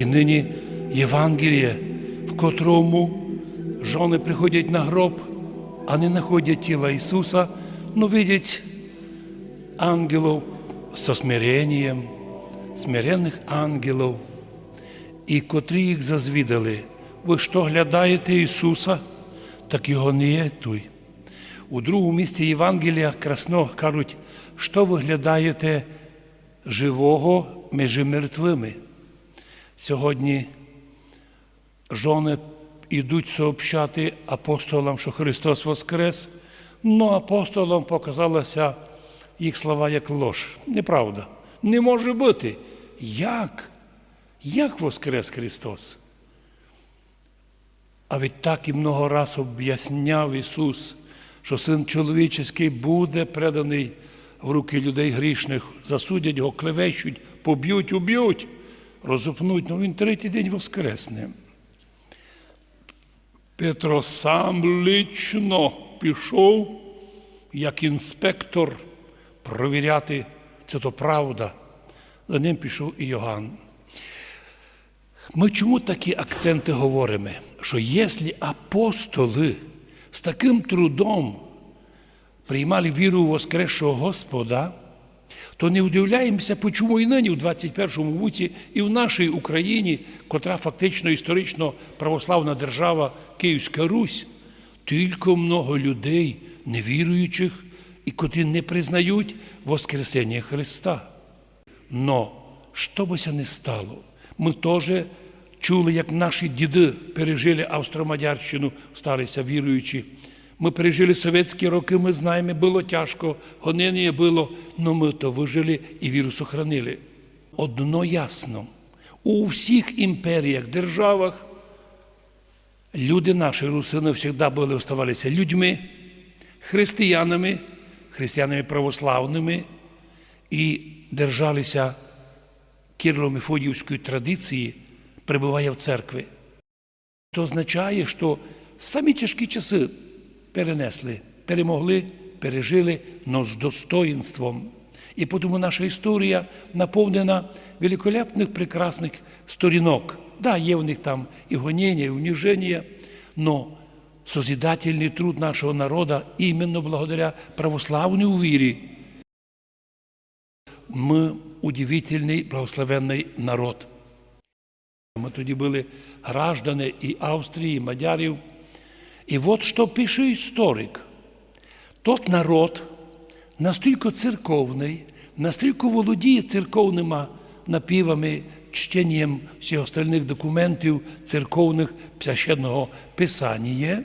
І нині Євангеліє, в котрому жони приходять на гроб, а не знаходять тіла Ісуса, но видять ангелів со смиренням, смиренних ангелів, і котрі їх зазвідали. Ви що глядаєте Ісуса, так його не є той. У другому місці Євангелія красно кажуть, що ви глядаєте живого між мертвими. Сьогодні жони йдуть сообщати апостолам, що Христос Воскрес, но апостолам показалося їх слова як лож. Неправда. Не може бути. Як? Як Воскрес Христос? А ведь так і много раз об'ясняв Ісус, що Син чоловічий буде преданий в руки людей грішних, засудять його, клевещуть, поб'ють, уб'ють, розупнуть, ну він третій день воскресне. Петро сам лично пішов, як інспектор, провіряти, це то правда. За ним пішов і Йоганн. Ми чому такі акценти говоримо? Що якщо апостоли з таким трудом приймали віру у Воскресшого Господа, то не удивляємося, чому і нині, у 21 віці, і в нашій Україні, котра фактично історично православна держава Київська Русь, тільки много людей, невіруючих, і котрі не признають Воскресення Христа. Но що це не стало, ми теж чули, як наші діди пережили Австро-Мадярщину, сталися віруючі. Ми пережили совєтські роки, ми знаємо, було тяжко, гонення було, але ми то вижили і віру сохранили. Одно ясно, у всіх імперіях, державах люди наші русини завжди були оставалися людьми, християнами, християнами православними і держалися Кирло-Мефодіївської традиції, перебуває в церкві. Це означає, що самі тяжкі часи перенесли, перемогли, пережили, але з достоїнством. І тому наша історія наповнена великолепних прекрасних сторінок. Да, є в них там і гонення, і уніження, але созидательний труд нашого народу іменно благодаря православній вірі. Ми удивительний благословенний народ. Ми тоді були граждани і Австрії, і Мадярів. І от що пише історик. Тот народ настільки церковний, настільки володіє церковними напівами, чтенням всіх остальних документів церковних священного писання,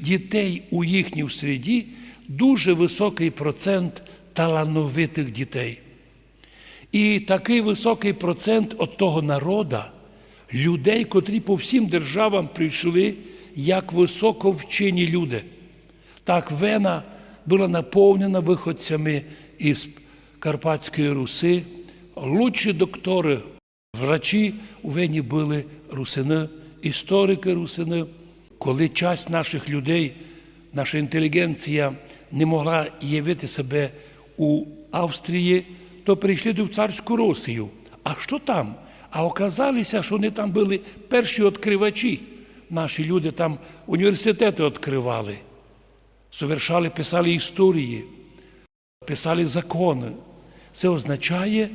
дітей у їхній среді дуже високий процент талановитих дітей. І такий високий процент от того народа, людей, котрі по всім державам прийшли як високо вчені люди. Так Вена була наповнена виходцями із Карпатської Руси. Лучші доктори, врачі у Вені були русини, історики русини. Коли часть наших людей, наша інтелігенція не могла явити себе у Австрії, то прийшли до царську Росію. А що там? А оказалося, що вони там були перші відкривачі. Наші люди там університети відкривали, совершали, писали історії, писали закони. Це означає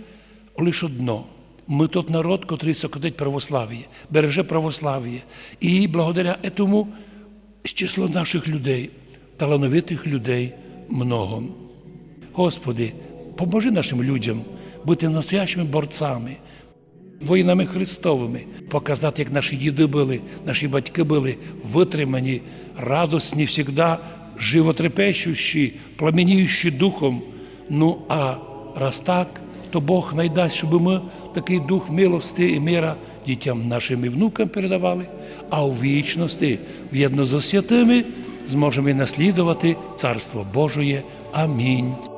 лише одно. Ми тот народ, котрий сокотить православ'я, береже православ'я. І благодаря этому число наших людей, талановитих людей много. Господи, поможи нашим людям бути настоящими борцами, воїнами Христовими, показати, як наші діди були, наші батьки були витримані, радосні, завжди животрепещущі, пламеніючі духом. Ну а раз так, то Бог найдасть, щоб ми такий дух милости і мира дітям нашим і внукам передавали, а у вічності, в'єдно з святими, зможемо наслідувати Царство Божоє. Амінь.